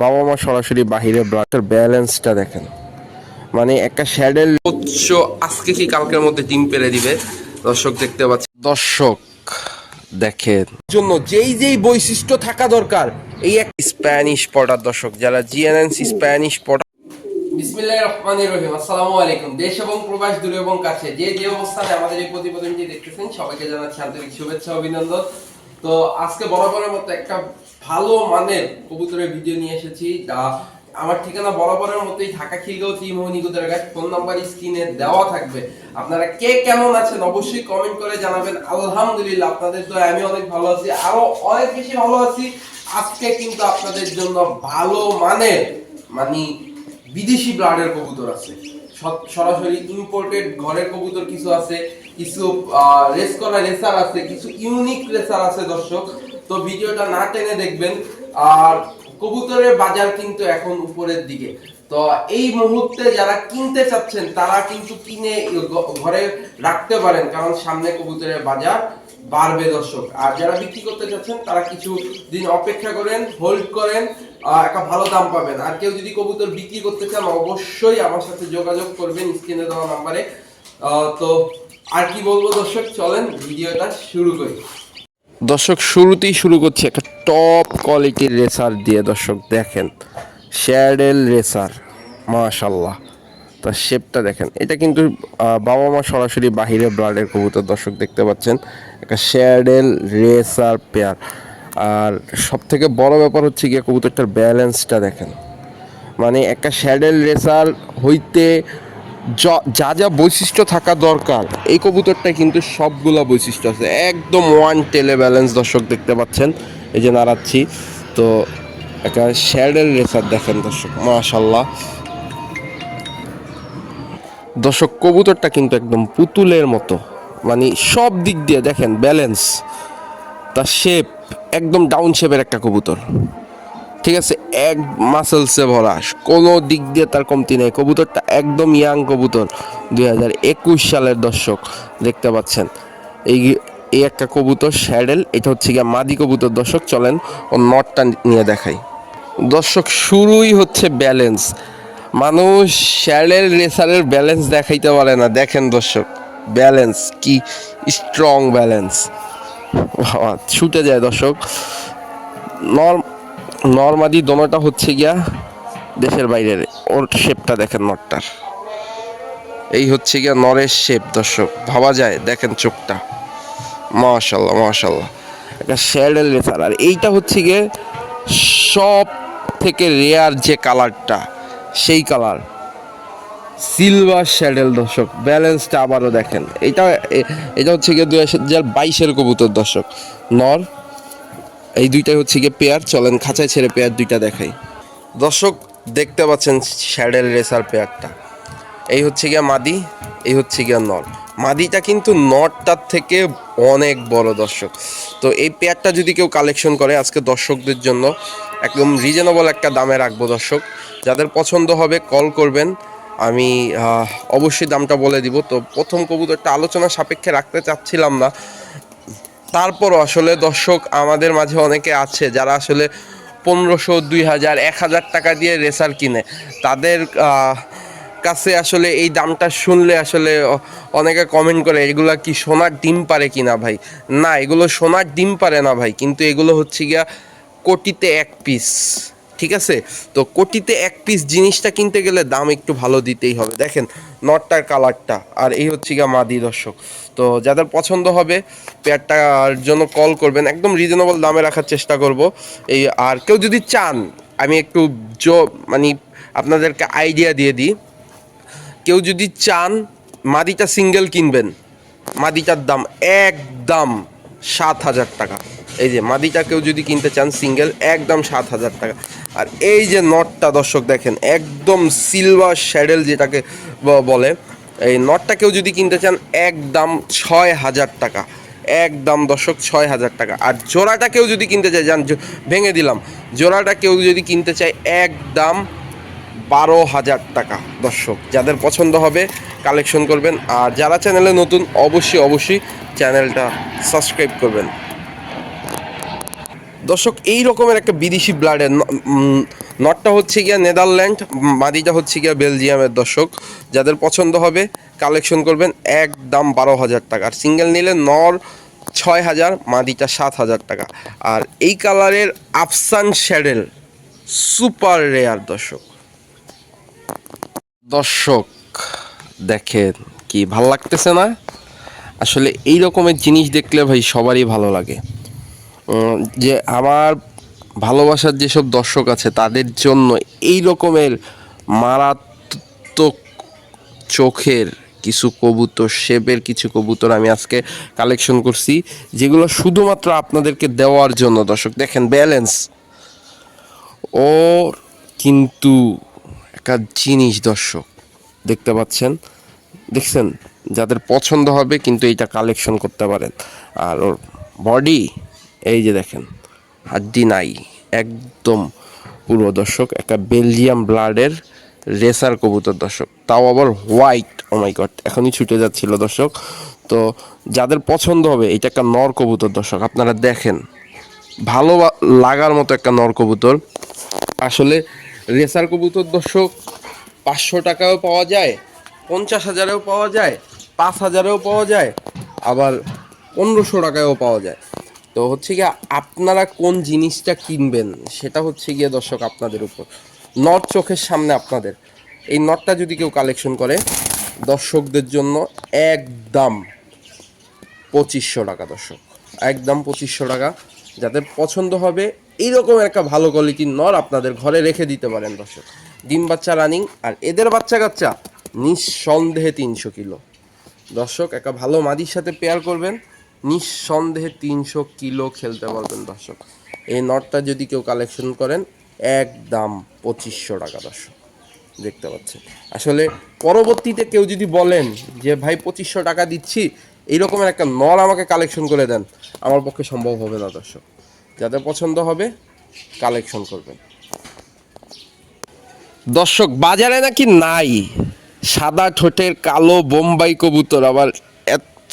বাবা মা সরাসরি বাহিরে ব্লাডের ব্যালেন্সটা দেখেন। মানে একটা শ্যাডেল উচ্চ আজকে কি কালকের মধ্যে ডিম পেরে দিবে? দর্শক দেখতে পাচ্ছি দর্শক দেখেন। জন্য যেই যেই বৈশিষ্ট্য থাকা দরকার এই এক স্প্যানিশ পটার দর্শক যারা জিএনএনসি স্প্যানিশ পটার বিসমিল্লাহির রহমানির রহিম। আসসালামু আলাইকুম। দেশ এবং প্রবাস দূরে এবং কাছে যে যে অবস্থানে আমাদের এই প্রতিবেদনটি দেখতেছেন সবাইকে জানাচ্ছি আন্তরিক শুভেচ্ছা অভিনন্দন। তো আজকে বরাবরের মতো একটা ভালো মানের কবুতরের ভিডিও নিয়ে এসেছি। যা আমার ঠিকানা বরাবরের মতোই ঢাকা খিলগাঁও টি মোহনী গুদারাঘাট ফোন নাম্বার স্ক্রিনে দেওয়া থাকবে। আপনারা কে কেমন আছেন অবশ্যই কমেন্ট করে জানাবেন। আলহামদুলিল্লাহ, আপনাদের তো আমি অনেক ভালো আছি। আরও অনেক বেশি ভালো আছি। আজকে কিন্তু আপনাদের জন্য ভালো মানের মানে বিদেশি ব্লাডের কবুতর আছে। সরাসরি ইম্পোর্টেড ঘরের কবুতর কিছু আছে। কিছু রেস করা রেসার আছে। কিছু ইউনিক রেসার আছে দর্শক। তো ভিডিওটা না টেনে দেখবেন, আর কবুতরের বাজার কিন্তু এখন উপরের দিকে। তো এই মুহূর্তে যারা কিনতে চাচ্ছেন, তারা কিন্তু কিনে ঘরে রাখতে পারেন, কারণ সামনে কবুতরের বাজার বাড়বে দর্শক। আর যারা বিক্রি করতে চাচ্ছেন, তারা কিছু দিন অপেক্ষা করেন হোল্ড করেন একটা ভালো দাম পাবেন। আর কেউ যদি কবুতর বিক্রি করতে চান, অবশ্যই আমার সাথে যোগাযোগ করবেন স্ক্রিনে দেওয়া নাম্বারে। তো আর কি বলব দর্শক, চলেন ভিডিওটা শুরু করি। দর্শক, শুরুতেই শুরু করছি একটা টপ কোয়ালিটির রেসার দিয়ে। দর্শক, দেখেন শ্যাডেল রেসার মাশাল্লাহ তার শেপটা দেখেন, এটা কিন্তু বাবা মা সরাসরি বাহিরে ব্লাডের কবুতর, দর্শক দেখতে পাচ্ছেন, একটা শ্যাডেল রেসার পেয়ার আর সব থেকে বড় ব্যাপার হচ্ছে গিয়ে কবুতরটার ব্যালেন্সটা দেখেন। মানে একটা শ্যাডেল রেসার হইতে য- যা বৈশিষ্ট্য থাকা দরকার, এই কবুতরটা কিন্তু সবগুলা বৈশিষ্ট্য আছে। একদম ওয়ান টেলে ব্যালেন্স দর্শক দেখতে পাচ্ছেন, এই যে নাড়াচ্ছি। তো একটা শ্যাডেল রেসার দেখেন দর্শক মাশাল্লাহ দর্শক, কবুতরটা কিন্তু একদম পুতুলের মতো। মানে সব দিক দিয়ে দেখেন ব্যালেন্স তার শেপ একদম ডাউন শেপের একটা কবুতর। ঠিক আছে, এক মাসেলসে ভরা, কোনো দিক দিয়ে তার কমতি নেই। কবুতরটা একদম ইয়াং কবুতর, দুই হাজার একুশ সালের দর্শক, দেখতে পাচ্ছেন। এই এই একটা কবুতর শ্যাডেল এটা হচ্ছে গিয়ে মাদি কবুতর। দর্শক, চলেন ও নটটা নিয়ে দেখাই। দর্শক, শুরুই হচ্ছে ব্যালেন্স মানুষ শ্যাডেল রেসারের ব্যালেন্স দেখাইতে পারে না। দেখেন দর্শক ব্যালেন্স কি স্ট্রং ব্যালেন্স ছুটে যায় দর্শক। নর নর্মাদি দোনোটা হচ্ছে গিয়া দেশের বাইরের ওর শেপটা দেখেন নটটার এই হচ্ছে গিয়া নরের শেপ দর্শক। ভাবা যায়, দেখেন চোখটা। মাশাল্লাহ মাশাল্লাহ একটা শ্যাডেল রেসার আর এইটা হচ্ছে গিয়ে সব থেকে রেয়ার যে কালারটা সেই কালার সিলভার শ্যাডেল দর্শক। ব্যালেন্সটা আবারও দেখেন। এটা এটা হচ্ছে গিয়ে দু হাজার বাইশের কবুতর, দর্শক। নর এই দুইটাই হচ্ছে গিয়ে পেয়ার চলেন খাঁচায় ছেড়ে পেয়ার দুইটা দেখাই। দর্শক, দেখতে পাচ্ছেন স্যাডেল রেসার পেয়ারটা এই হচ্ছে গিয়া মাদি, এই হচ্ছে গিয়া নর মাদিটা কিন্তু নরটার থেকে অনেক বড় দর্শক। তো এই পেয়ারটা যদি কেউ কালেকশন করে, আজকে দর্শকদের জন্য একদম রিজনেবল একটা দামে রাখব দর্শক। যাদের পছন্দ হবে কল করবেন। আমি অবশ্যই দামটা বলে দিব। তো প্রথম কবুতরটা আলোচনা সাপেক্ষে রাখতে চাচ্ছিলাম না। তারপরও আসলে দর্শক আমাদের মাঝে অনেকে আছে যারা আসলে পনেরোশো দুই হাজার এক হাজার টাকা দিয়ে রেসার কিনে। তাদের কাছে আসলে এই দামটা শুনলে আসলে অনেকে কমেন্ট করে, এগুলো কি সোনার ডিম পারে কি না ভাই? না, এগুলো সোনার ডিম পারে না ভাই, কিন্তু এগুলো হচ্ছে গিয়া কোটিতে এক পিস ঠিক আছে? তো কোটিতে এক পিস জিনিসটা কিনতে গেলে দাম একটু ভালো দিতেই হবে। দেখেন, নটটার কালারটা আর এই হচ্ছে গিয়া মাদি দর্শক। তো যাদের পছন্দ হবে, পেয়ারটার জন্য কল করবেন। একদম রিজনেবল দামে রাখার চেষ্টা করব। এই, আর কেউ যদি চান, আমি একটু জো মানে আপনাদেরকে আইডিয়া দিয়ে দিই। কেউ যদি চান, মাদিটা সিঙ্গেল কিনবেন, মাদিটার দাম একদম সাত হাজার টাকা। এই যে মাদিটা কেউ যদি কিনতে চান, সিঙ্গেল, একদম সাত হাজার টাকা। আর এই যে নটটা, দর্শক দেখেন, একদম সিলভার শ্যাডেল যেটাকে বলে, এই নটটা কেউ যদি কিনতে চান, একদম ছয় হাজার টাকা। একদম দর্শক, ছয় হাজার টাকা। আর জোড়াটা কেউ যদি কিনতে চায় যান ভেঙে দিলাম জোড়াটা কেউ যদি কিনতে চায় একদম বারো হাজার টাকা, দর্শক। যাদের পছন্দ হবে কালেকশন করবেন। আর যারা চ্যানেলে নতুন, অবশ্যই অবশ্যই চ্যানেলটা সাবস্ক্রাইব করবেন। দর্শক, এই রকমের একটা বিদেশি ব্লাডের নটটা হচ্ছে গিয়া নেদারল্যান্ড মাদিটা হচ্ছে গিয়া বেলজিয়ামের দর্শক। যাদের পছন্দ হবে কালেকশন করবেন একদম বারো হাজার টাকা। আর সিঙ্গেল নিলে নর ছয় হাজার, মাদিটা সাত হাজার টাকা। আর এই কালারের আফসান শ্যাডেল সুপার রেয়ার দর্শক। দর্শক, দেখেন কি ভালো লাগতেছে না? আসলে এই রকমের জিনিস দেখলে ভাই সবারই ভালো লাগে। যে আমার ভালোবাসার যেসব দর্শক আছে, তাদের জন্য এই রকমের মারাত্মক চোখের কিছু কবুতর, শেপের কিছু কবুতর আমি আজকে কালেকশন করছি, যেগুলো শুধুমাত্র আপনাদেরকে দেওয়ার জন্য দর্শক। দেখেন ব্যালেন্স ওর কিন্তু একটা জিনিস দর্শক, দেখতে পাচ্ছেন? দেখছেন? যাদের পছন্দ হবে কিন্তু এইটা কালেকশন করতে পারেন। আর ওর বডি এই যে দেখেন, হাড্ডি নাই, একদম পুরো দর্শক, একটা বেলজিয়াম ব্লাডের রেসার কবুতর দর্শক। তাও আবার হোয়াইট ও মাই গড এখনই ছুটে যাচ্ছিল দর্শক। তো যাদের পছন্দ হবে, এটা একটা নর কবুতর দর্শক, আপনারা দেখেন, ভালো লাগার মতো একটা নর কবুতর। আসলে রেসার কবুতর দর্শক, পাঁচশো টাকাও পাওয়া যায়, পঞ্চাশ হাজারেও পাওয়া যায়, পাঁচ হাজারেও পাওয়া যায়, আবার পনেরোশো টাকায়ও পাওয়া যায়। তো হচ্ছে গিয়ে আপনারা কোন জিনিসটা কিনবেন, সেটা হচ্ছে গিয়ে দর্শক আপনাদের উপর। নট চোখের সামনে আপনাদের। এই নটটা যদি কেউ কালেকশন করে, দর্শকদের জন্য একদম পঁচিশশো টাকা দর্শক। একদম পঁচিশশো টাকা। যাদের পছন্দ হবে এইরকম একটা ভালো কোয়ালিটির নর আপনাদের ঘরে রেখে দিতে পারেন দর্শক। ডিম বাচ্চা রানিং আর এদের বাচ্চা কাচ্চা নিঃসন্দেহে তিনশো কিলো। দর্শক, একটা ভালো মাদির সাথে পেয়ার করবেন। নিঃসন্দেহে তিনশো কিলো খেলতে পারবেন দর্শক। এই নটটা যদি কেউ কালেকশন করেন, একদম পঁচিশশো টাকা দর্শক। দেখতে পাচ্ছেন। আসলে পরবর্তীতে কেউ যদি বলেন যে, ভাই, পঁচিশশো টাকা দিচ্ছি এইরকমের একটা নল আমাকে কালেকশন করে দেন, আমার পক্ষে সম্ভব হবে না দর্শক। যাদের পছন্দ হবে কালেকশন করবেন। দর্শক, বাজারে নাকি নাই। সাদা ঠোঁটের কালো বোম্বাই কবুতর, আবার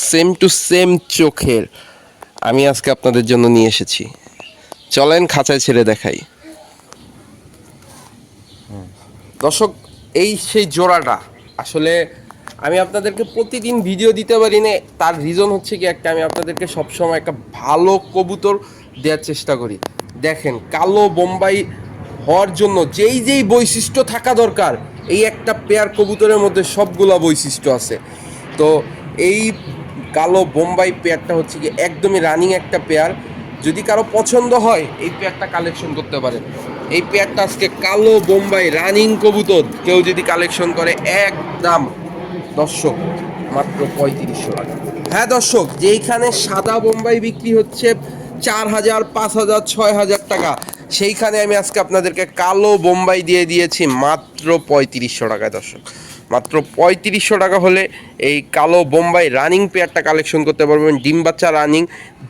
সেম টু সেম চোখের। আমি আজকে আপনাদের জন্য নিয়ে এসেছি। চলেন খাঁচায় ছেড়ে দেখাই। দর্শক, এই সেই জোড়াটা, আসলে আমি আপনাদেরকে প্রতিদিন ভিডিও দিতে পারি না, তার রিজন হচ্ছে কি, একটা আমি আপনাদেরকে সবসময় একটা ভালো কবুতর দেওয়ার চেষ্টা করি। দেখেন, কালো বোম্বাই হওয়ার জন্য যেই যেই বৈশিষ্ট্য থাকা দরকার, এই একটা পেয়ার কবুতরের মধ্যে সবগুলা বৈশিষ্ট্য আছে। তো এই কালো বোম্বাই পেয়ারটা হচ্ছে কি একদমই রানিং একটা পেয়ার। যদি কারও পছন্দ হয়, এই পেয়ারটা কালেকশন করতে পারেন। এই পেয়ারটা আজকে কালো বোম্বাই রানিং কবুতর। কেউ যদি কালেকশন করে একদম দর্শক, মাত্র পঁয়ত্রিশশো টাকা। হ্যাঁ দর্শক, যেইখানে সাদা বোম্বাই বিক্রি হচ্ছে, চার হাজার, পাঁচ হাজার, ছয় হাজার টাকা। সেইখানে আমি আজকে আপনাদেরকে কালো বোম্বাই দিয়ে দিয়েছি, মাত্র পঁয়ত্রিশশো টাকায় দর্শক। মাত্র পঁয়ত্রিশশো টাকা হলে এই কালো বোম্বাই রানিং পেয়ারটা কালেকশন করতে পারবেন। ডিম বাচ্চা রানিং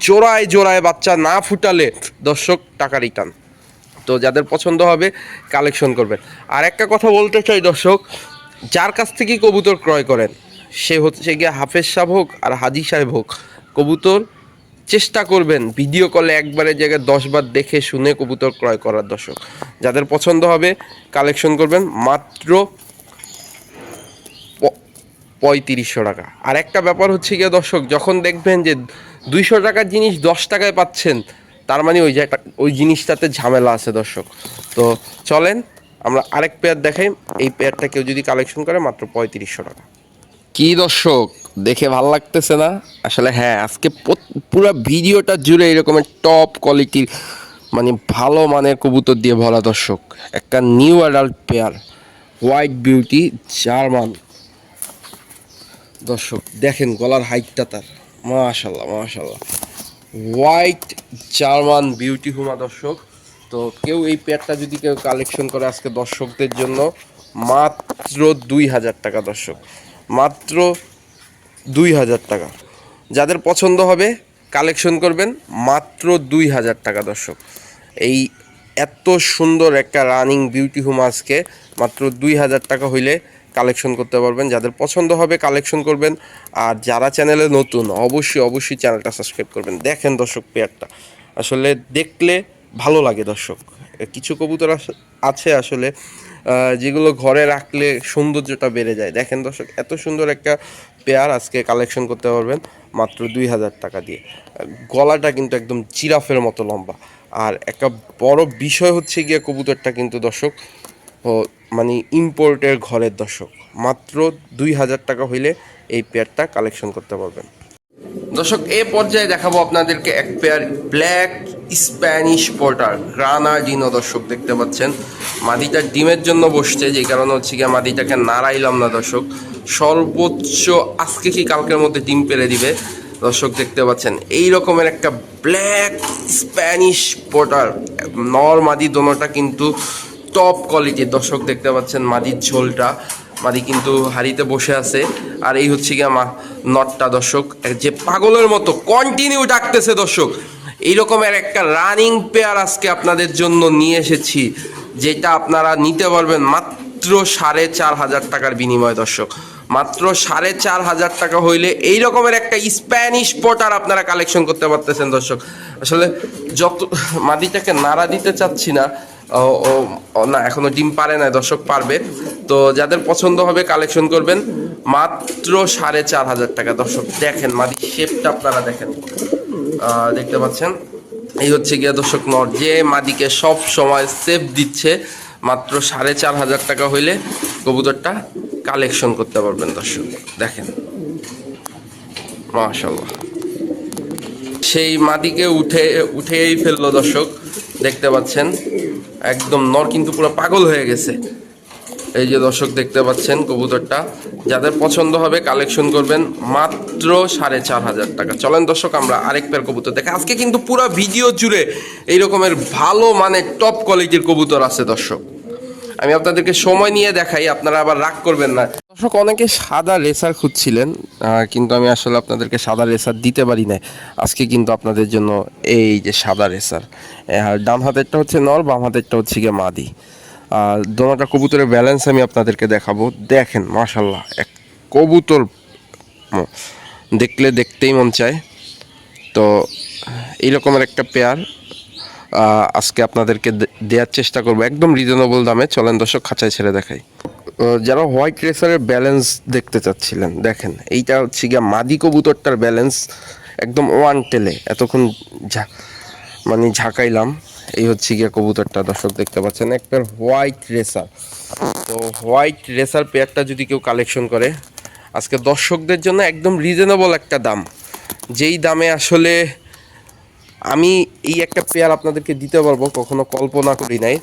জোড়ায় জোড়ায় বাচ্চা না ফুটালে দর্শক টাকা রিটার্ন তো যাদের পছন্দ হবে কালেকশন করবেন। আর একটা কথা বলতে চাই দর্শক, যার কাছ থেকেই কবুতর ক্রয় করেন, সে হচ্ছে গিয়ে হাফেজ সাহেব হোক আর হাজি সাহেব হোক, কবুতর চেষ্টা করবেন ভিডিও কলে একবারের জায়গায় দশবার দেখে শুনে কবুতর ক্রয় করার দর্শক। যাদের পছন্দ হবে কালেকশন করবেন। মাত্র পঁয়ত্রিশশো টাকা। আর একটা ব্যাপার হচ্ছে গিয়ে দর্শক, যখন দেখবেন যে দুইশো টাকার জিনিস দশ টাকায় পাচ্ছেন, তার মানে ওই ওই জিনিসটাতে ঝামেলা আছে দর্শক। তো চলেন, আমরা আরেক পেয়ার দেখাই। এই পেয়ারটা কেউ যদি কালেকশন করে, মাত্র পঁয়ত্রিশশো টাকা। কি দর্শক, দেখে ভালো লাগতেছে না? আসলে হ্যাঁ আজকে পুরো ভিডিওটা জুড়ে এরকমের টপ কোয়ালিটির মানে ভালো মানের কবুতর দিয়ে ভরা দর্শক। একটা new adult pair white beauty German দর্শক, দেখেন গলার হাইটটা তার। মাশাল্লাহ মাশাল্লাহ। হোয়াইট জার্মান বিউটি হুমা দর্শক। তো কেউ এই পেয়ারটা যদি কেউ কালেকশন করে আজকে দর্শকদের জন্য, মাত্র দুই হাজার টাকা, দর্শক। মাত্র দুই হাজার টাকা। যাদের পছন্দ হবে কালেকশন করবেন, মাত্র দুই হাজার টাকা, দর্শক। এই এত সুন্দর একটা রানিং বিউটি হোম আজকে, মাত্র দুই হাজার টাকা হইলে কালেকশন করতে পারবেন, যাদের পছন্দ হবে কালেকশন করবেন। আর যারা চ্যানেলে নতুন, অবশ্যই অবশ্যই চ্যানেলটা সাবস্ক্রাইব করবেন। দেখেন দর্শক পেয়ারটা আসলে দেখলে ভালো লাগে দর্শক। কিছু কবুতর আছে আসলে যেগুলো ঘরে রাখলে সৌন্দর্যটা বেড়ে যায়। দেখেন দর্শক, এত সুন্দর একটা পেয়ার আজকে কালেকশন করতে পারবেন, মাত্র দুই হাজার টাকা দিয়ে। গলাটা কিন্তু একদম জিরাফের মতো লম্বা। আর একটা বড় বিষয় হচ্ছে গিয়ে কবুতরটা কিন্তু দর্শক মানে ইম্পোর্টের ঘরের দর্শক। মাত্র দুই হাজার টাকা হইলে এই পেয়ারটা কালেকশন করতে পারবেন। দর্শক, এ পর্যায়ে দেখাবো আপনাদেরকে এক pair black Spanish porter Granadino দর্শক দেখতে পাচ্ছেন। মাদিটা ডিমের জন্য বসছে, যে কারণে হচ্ছে গিয়ে মাদিটাকে নাড়াইলাম না দর্শক। সর্বোচ্চ আজকে কি কালকের মধ্যে ডিম পেরে দিবে? দর্শক দেখতে পাচ্ছেন, এই রকমের একটা ব্ল্যাক স্প্যানিশ পোর্টার নর মাদি দোনোটা কিন্তু টপ কোয়ালিটির দর্শক দেখতে পাচ্ছেন মাদির ঝোলটা। মাদি কিন্তু হাড়িতে বসে আছে। আর এই হচ্ছে গিয়ে মা, নটটা দর্শক। যে পাগলের মতো কন্টিনিউ ডাকতেছে দর্শক। এই রকমের একটা রানিং পেয়ার আজকে আপনাদের জন্য নিয়ে এসেছি, যেটা আপনারা নিতে পারবেন মাত্র সাড়ে চার হাজার টাকার বিনিময় দর্শক। মাত্র সাড়ে চার হাজার টাকা হইলে এই রকমের একটা স্প্যানিশ পটার আপনারা কালেকশন করতে পারতেছেন দর্শক। আসলে যত, মাদিটাকে নাড়া দিতে চাচ্ছি না ও না, এখনও ডিম পারে না, দর্শক পারবে। তো যাদের পছন্দ হবে কালেকশন করবেন, মাত্র সাড়ে চার হাজার টাকা। দর্শক, দেখেন মাদি শেপটা আপনারা দেখেন। দেখতে পাচ্ছেন? এই হচ্ছে গিয়া দর্শক নর, যে মাদিকে সব সময় সেফ দিচ্ছে, মাত্র সাড়ে চার হাজার টাকা হইলে কবুতরটা কালেকশন করতে পারবেন দর্শক। দেখেন। মাশাল্লাহ সেই মাদিকে উঠে, উঠেই ফেলল দর্শক, দেখতে পাচ্ছেন? একদম নর কিন্তু পুরো পাগল হয়ে গেছে। এই যে দর্শক দেখতে পাচ্ছেন কবুতরটা, যাদের পছন্দ হবে কালেকশন করবেন মাত্র সাড়ে চার হাজার টাকা। চলেন দর্শক, আমরা আরেক পেয়ার কবুতর দেখে আজকে কিন্তু পুরো ভিডিও জুড়ে এই রকমের ভালো মানে টপ কোয়ালিটির কবুতর আছে দর্শক। আমি আপনাদেরকে সময় নিয়ে দেখাই, আপনারা আবার রাগ করবেন না। দর্শক, অনেকে সাদা রেসার খুঁজছিলেন কিন্তু আমি আসলে আপনাদেরকে সাদা রেসার দিতে পারি না আজকে কিন্তু আপনাদের জন্য এই যে সাদা রেসার ডান হাতেরটা হচ্ছে নর বাম হাতেরটা হচ্ছে গিয়ে মাদি। আর দোনোটা কবুতরের ব্যালেন্স আমি আপনাদেরকে দেখাবো। দেখেন মাশাল্লাহ এক কবুতর দেখলে দেখতেই মন চায়। তো এই রকমের একটা পেয়ার আজকে আপনাদেরকে দেওয়ার চেষ্টা করব। একদম রিজনেবল দামে। চলেন দর্শক, খাঁচায় ছেড়ে দেখাই। যারা হোয়াইট রেসারের ব্যালেন্স দেখতে চাচ্ছিলেন, দেখেন, এইটা হচ্ছে গিয়া মাদি কবুতরটার ব্যালেন্স একদম ওয়ান টেলে এতক্ষণ ঝা মানে ঝাঁকাইলাম। এই হচ্ছে গিয়া কবুতরটা, দর্শক দেখতে পাচ্ছেন। একটা হোয়াইট রেসার তো হোয়াইট রেসার পেয়ারটা যদি কেউ কালেকশন করে, আজকে দর্শকদের জন্য একদম রিজনেবল একটা দাম। যেই দামে আসলে আমি এই একটা পেয়ার আপনাদেরকে দিতে পারব কখনো কল্পনা করি নাই।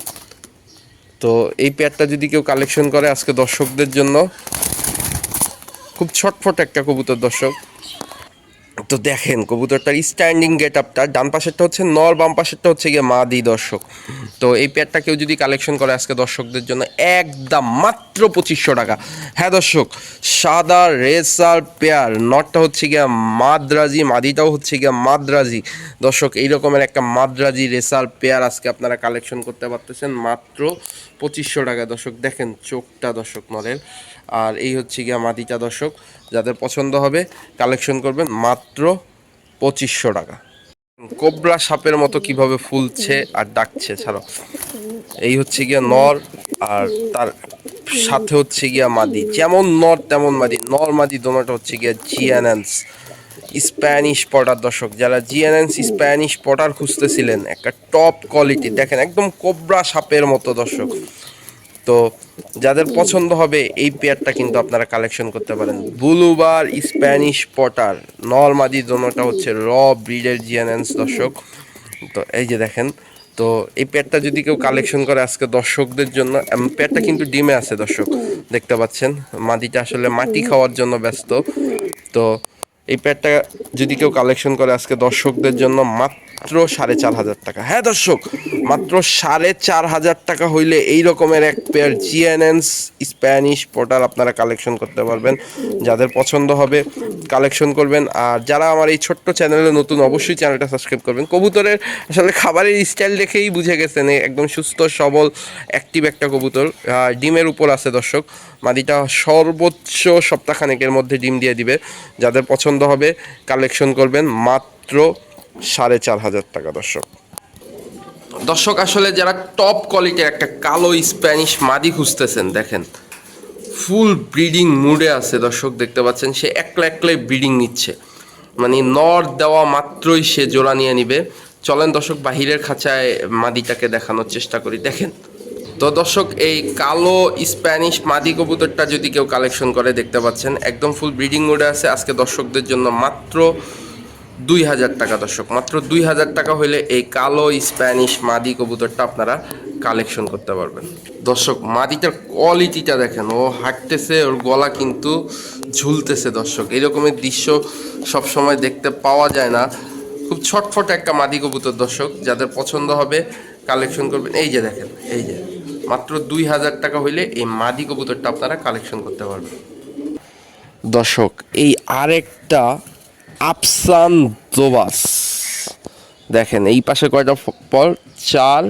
তো এই পেয়ারটা যদি কেউ কালেকশন করে আজকে দর্শকদের জন্য, খুব ছটফট একটা কবুতর দর্শক। তো দেখেন, কবুতরটার স্ট্যান্ডিং গেট আপটা ডান পাশেরটা হচ্ছে নর বাম পাশেরটা হচ্ছে গিয়ে মা দি দর্শক। তো এই পেয়ারটা কেউ যদি কালেকশন করে আজকে দর্শকদের জন্য, একদম মাত্র পঁচিশশো টাকা। হ্যাঁ দর্শক, সাদা রেসার পেয়ার নটটা হচ্ছে গিয়া মাদ্রাজি, মাদিটাও হচ্ছে গিয়া মাদ্রাজি। দর্শক এই রকমের একটা মাদ্রাজি রেসার পেয়ার আজকে আপনারা কালেকশন করতে পারতেছেন মাত্র পঁচিশশো টাকা দর্শক, দেখেন চোখটা দর্শক নরের আর এই হচ্ছে গিয়া মাদিটা দর্শক, যাদের পছন্দ হবে কালেকশন করবেন মাত্র পঁচিশশো টাকা। কোবরা সাপের মতো কীভাবে ফুলছে আর ডাকছে, ছাড়ো। এই হচ্ছে গিয়া নর আর তার সাথে হচ্ছে গিয়া মাদি। যেমন নর, তেমন মাদি। নর মাদি, দোনোটা হচ্ছে গিয়া জিয়ানান্স স্প্যানিশ পটার দর্শক, যারা জিয়ানান্স স্প্যানিশ পটার খুঁজতেছিলেন, একটা টপ কোয়ালিটি দেখেন, একদম কোবরা সাপের মতো, দর্শক। তো যাদের পছন্দ হবে, এই পেয়ারটা কিন্তু আপনারা কালেকশন করতে পারেন। বুলুবার স্প্যানিশ পটার নর্মাদি দোনোটা হচ্ছে র ব্রিডের জিয়ানেন্স দর্শক। তো এই যে দেখেন, তো এই পেয়ারটা যদি কেউ কালেকশন করে আজকে দর্শকদের জন্য পেয়ারটা কিন্তু ডিমে আছে, দর্শক। দেখতে পাচ্ছেন মাটিটা আসলে মাটি খাওয়ার জন্য ব্যস্ত। তো এই প্যাডটা যদি কেউ কালেকশন করে আজকে দর্শকদের জন্য মাত্র সাড়ে চার হাজার টাকা। হ্যাঁ দর্শক, মাত্র সাড়ে চার হাজার টাকা হইলে এই রকমের এক পেয়ার জিএনএনস স্প্যানিশ পোর্টাল আপনারা কালেকশন করতে পারবেন। যাদের পছন্দ হবে কালেকশন করবেন। আর যারা আমার এই ছোট্ট চ্যানেলে নতুন, অবশ্যই চ্যানেলটা সাবস্ক্রাইব করবেন। কবুতরের আসলে খাবারের স্টাইল দেখেই বুঝে গেছেন একদম সুস্থ, সবল অ্যাক্টিভ একটা কবুতর ডিমের উপর আছে, দর্শক। মাদিটা সর্বোচ্চ সপ্তাহখানেকের মধ্যে ডিম দিয়ে দিবে। যাদের পছন্দ হবে কালেকশন করবেন মাত্র সাড়ে চার হাজার টাকা, দর্শক। দর্শক, আসলে যারা টপ কোয়ালিটির একটা কালো স্প্যানিশ মাদি খুঁজতেছেন, দেখেন ফুল ব্রিডিং মুডে আছে, দর্শক, দেখতে পাচ্ছেন, সে একলা একলাই ব্রিডিং নিচ্ছে। মানে নর দেওয়া মাত্রই সে জোড়া নিয়ে নিবে। চলেন, দর্শক, বাহিরের খাঁচায় মাদিটাকে দেখানোর চেষ্টা করি। দেখেন তো দর্শক, এই কালো স্প্যানিশ মাদি কবুতরটা যদি কেউ কালেকশন করে, দেখতে পাচ্ছেন, একদম ফুল ব্রিডিং মোডে আছে। আজকে দর্শকদের জন্য মাত্র দুই হাজার টাকা দর্শক, মাত্র দুই হাজার টাকা হলে এই কালো স্প্যানিশ মাদি কবুতরটা আপনারা কালেকশন করতে পারবেন। দর্শক, মাদিটার কোয়ালিটিটা দেখেন, ও হাঁটতেছে, ওর গলা কিন্তু ঝুলতেছে দর্শক। এরকমের দৃশ্য সব সময় দেখতে পাওয়া যায় না। খুব ছটফট একটা মাদি কবুতর দর্শক, যাদের পছন্দ হবে কালেকশন করবেন। এই যে দেখেন, এই যে। মাত্র দুই হাজার টাকা হইলে এই মাদি কবুতরটা আপনারা কালেকশন করতে পারবেন। দর্শক, এই আরেকটা আফসান জোবাস। দেখেন, এই পাশে কয়টা পর চার,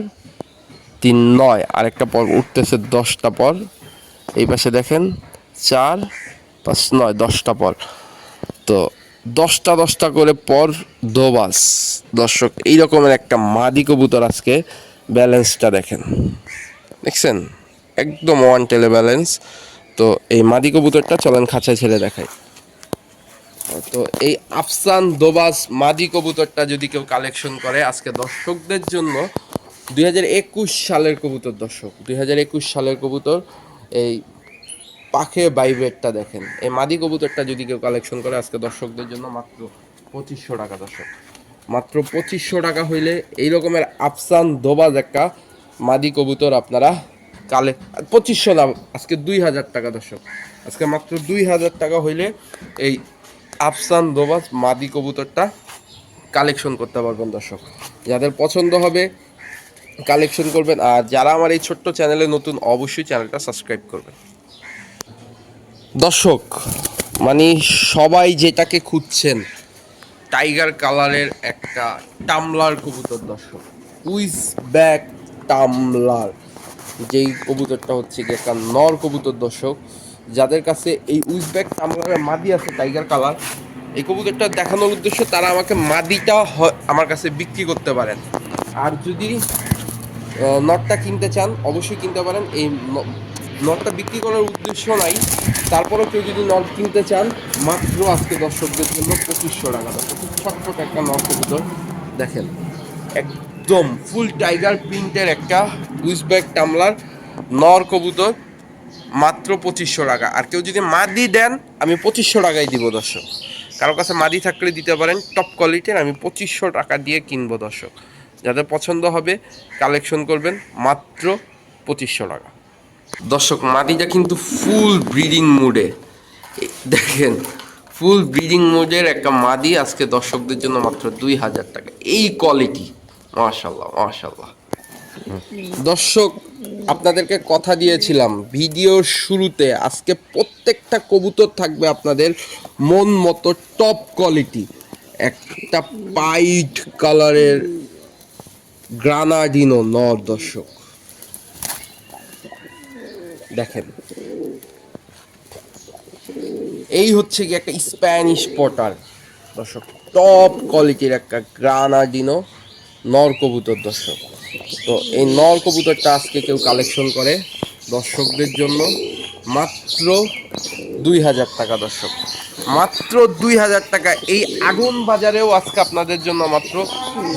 তিন, নয়। আরেকটা পর উঠতেছে দশটা পর এই পাশে দেখেন, চার, পাঁচ, নয়, দশটা পর তো দশটা দশটা করে পর দোবাস দর্শক এই রকমের একটা মাদি কবুতর আজকে ব্যালেন্সটা দেখেন। দেখছেন? একদম ওয়ান টেলে ব্যালেন্স তো এই মাদি কবুতরটা চলেন খাঁচায় ছেড়ে দেখাই। তো এই আফসান দোবাস মাদি কবুতরটা যদি কেউ কালেকশন করে, আজকে দর্শকদের জন্য দুই হাজার একুশ সালের কবুতর দর্শক দু হাজার একুশ সালের কবুতর, এই পাখে বাইবেটটা দেখেন। এই মাদি কবুতরটা যদি কেউ কালেকশন করে, আজকে দর্শকদের জন্য মাত্র পঁচিশশো টাকা দর্শক। মাত্র পঁচিশশো টাকা হইলে এই রকমের আফসান দোবাজ একটা মাদি কবুতর আপনারা কালে পঁচিশশো না আজকে দুই হাজার টাকা দর্শক। আজকে মাত্র দুই হাজার টাকা হইলে এই আফসান দোবাজ মাদি কবুতরটা কালেকশন করতে পারবেন দর্শক। যাদের পছন্দ হবে কালেকশন করবেন, আর যারা আমার এই ছোট্ট চ্যানেলে নতুন, অবশ্যই চ্যানেলটা সাবস্ক্রাইব করবেন। দর্শক মানে সবাই যেটাকে খুঁজছেন, টাইগার কালারের একটা টামলার কবুতর দর্শক। উইস ব্যাক টামলার যেই কবুতরটা হচ্ছে কি একটা নর কবুতর দর্শক, যাদের কাছে এই উইসব্যাক টামলারের মাদি আছে, টাইগার কালার, এই কবুতরটা দেখানোর উদ্দেশ্য তারা আমাকে মাদিটা আমার কাছে বিক্রি করতে পারেন। আর যদি নটটা কিনতে চান, অবশ্যই কিনতে পারেন। এই নটটা বিক্রি করার উদ্দেশ্য নাই। তারপরেও কেউ যদি নট কিনতে চান, মাত্র আজকে দর্শকদের জন্য পঁচিশশো টাকা। দর্শক একটা নট কবুতর। দেখেন একদম ফুল টাইগার প্রিন্টের একটা উইসব্যাক টামলার নর কবুতর, মাত্র পঁচিশশো টাকা। আর কেউ যদি মাদি দেন, আমি পঁচিশশো টাকায় দিব দর্শক। কারও কাছে মাদি থাকলে দিতে পারেন টপ কোয়ালিটির আমি পঁচিশশো টাকা দিয়ে কিনবো দর্শক। যাদের পছন্দ হবে কালেকশন করবেন, মাত্র পঁচিশশো টাকা। দর্শক, মাদিটা কিন্তু ফুল ব্রিডিং মুডে দেখেন ফুল ব্রিডিং মুডের একটা মাদি আজকে দর্শকদের জন্য মাত্র দুই হাজার টাকা। এই কোয়ালিটি মাশাল্লাহ মাশাল্লাহ দর্শক, আপনাদেরকে কথা দিয়েছিলাম, ভিডিওর শুরুতে আজকে প্রত্যেকটা কবুতর থাকবে আপনাদের মন মতো টপ কোয়ালিটি একটা পাইট কালারের গ্রানাডিনো নর, দর্শক। দেখেন। এই হচ্ছে কি একটা স্প্যানিশ পটার দর্শক টপ কোয়ালিটির একটা গ্রানাডিনো নর কবুতর দর্শক। তো এই নর কবুতরটা আজকে কেউ কালেকশন করে দর্শকদের জন্য। মাত্র দুই হাজার টাকা দর্শক। মাত্র দুই হাজার টাকা। এই আগুন বাজারেও আজকে আপনাদের জন্য মাত্র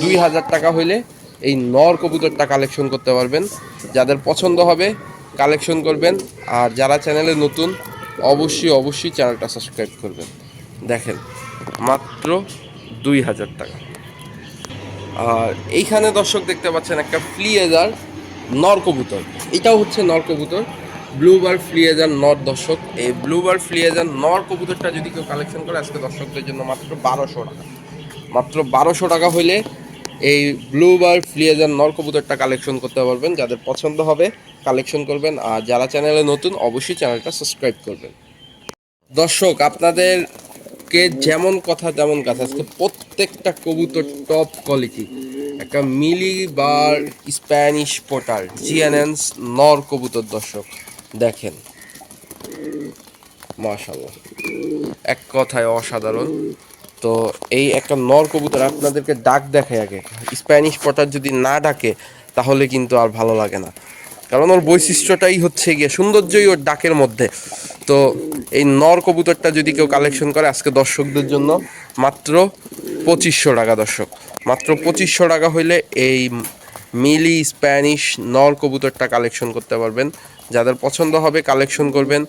দুই হাজার টাকা হইলে এই নর কবুতরটা কালেকশন করতে পারবেন। যাদের পছন্দ হবে কালেকশন করবেন। আর যারা চ্যানেলে নতুন, অবশ্যই অবশ্যই চ্যানেলটা সাবস্ক্রাইব করবেন। দেখেন, মাত্র দুই হাজার টাকা। আর এইখানে দর্শক দেখতে পাচ্ছেন একটা ফ্লিয়েজার নর কবুতর। এটাও হচ্ছে নর কবুতর। ব্লুবার ফ্লিয়েজার নর দর্শক। এই ব্লুবার ফ্লিয়েজার নর কবুতরটা যদি কেউ কালেকশন করে, আজকে দর্শকদের জন্য মাত্র বারোশো টাকা। মাত্র বারোশো টাকা হলে এই ব্লুবার ফ্লিয়েজার নর কবুতরটা কালেকশন করতে পারবেন। যাদের পছন্দ হবে কালেকশন করবেন। আর যারা চ্যানেলে নতুন, অবশ্যই চ্যানেলটা সাবস্ক্রাইব করবেন। দর্শক আপনাদেরকে যেমন কথা তেমন কাজ আজকে প্রত্যেকটা কবুতর টপ কোয়ালিটি একটা মিলি বার স্প্যানিশ পোটার জিএনএনস নর কবুতর দর্শক, দেখেন। মাশাল্লাহ এক কথায় অসাধারণ। তো এই একটা নর কবুতর আপনাদেরকে ডাক দেখায় আগে। স্প্যানিশ পটার যদি না ডাকে, তাহলে কিন্তু আর ভালো লাগে না। কারণ ওর বৈশিষ্ট্যটাই হচ্ছে গিয়ে সৌন্দর্যই ওর ডাকের মধ্যে। তো এই নর কবুতরটা যদি কেউ কালেকশন করে আজকে দর্শকদের জন্য, মাত্র পঁচিশশো টাকা দর্শক। মাত্র পঁচিশশো টাকা হইলে এই মিলি স্প্যানিশ নর কবুতরটা কালেকশন করতে পারবেন। যাদের পছন্দ হবে কালেকশন করবেন।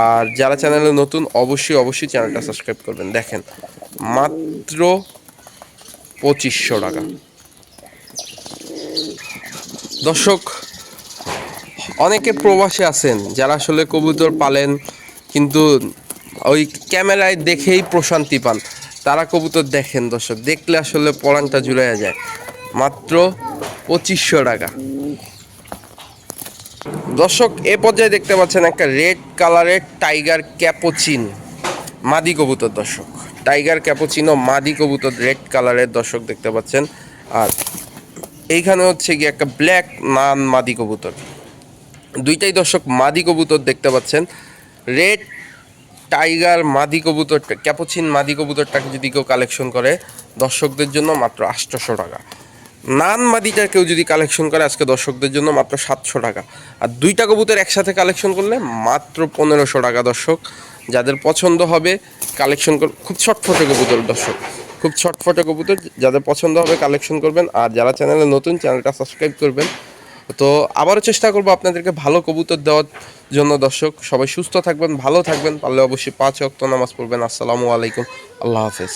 আর যারা চ্যানেলে নতুন, অবশ্যই অবশ্যই চ্যানেলটা সাবস্ক্রাইব করবেন। দেখেন, মাত্র পঁচিশশো টাকা। দর্শক অনেকে প্রবাসে আছেন যারা আসলে কবুতর পালেন, কিন্তু ওই ক্যামেরায় দেখেই প্রশান্তি পান। তারা কবুতর দেখেন দর্শক, দেখলে আসলে পরানটা জুড়াইয়া যায়। মাত্র পঁচিশশো টাকা। দর্শক, এ পর্যায়ে দেখতে পাচ্ছেন একটা রেড কালারের টাইগার ক্যাপোচিন, মাদি কবুতর দর্শক। টাইগার ক্যাপোচিনো মাদি কবুতর রেড কালারের দর্শক দেখতে পাচ্ছেন। আর এইখানে হচ্ছে গিয়ে একটা ব্ল্যাক নান মাদি কবুতর। দুইটাই দর্শক মাদি কবুতর দেখতে পাচ্ছেন। রেড টাইগার মাদি কবুতর ক্যাপোচিন মাদি কবুতরটাকে যদি কেউ কালেকশন করে, দর্শকদের জন্য মাত্র আটশোশো টাকা। নান মাদিটা কেউ যদি কালেকশন করে, আজকে দর্শকদের জন্য মাত্র সাতশো টাকা। আর দুইটা কবুতর একসাথে কালেকশন করলে মাত্র পনেরোশো টাকা দর্শক। যাদের পছন্দ হবে কালেকশন কর খুব ছটফটে কবুতর দর্শক। খুব ছটফটে কবুতর, যাদের পছন্দ হবে কালেকশন করবেন। আর যারা চ্যানেলে নতুন চ্যানেলটা সাবস্ক্রাইব করবেন। তো আবারও চেষ্টা করব আপনাদেরকে ভালো কবুতর দেওয়ার জন্য, দর্শক। সবাই সুস্থ থাকবেন, ভালো থাকবেন। পারলে অবশ্যই পাঁচ অক্ত নামাজ পড়বেন। আসসালামু আলাইকুম। আল্লাহ হাফেজ।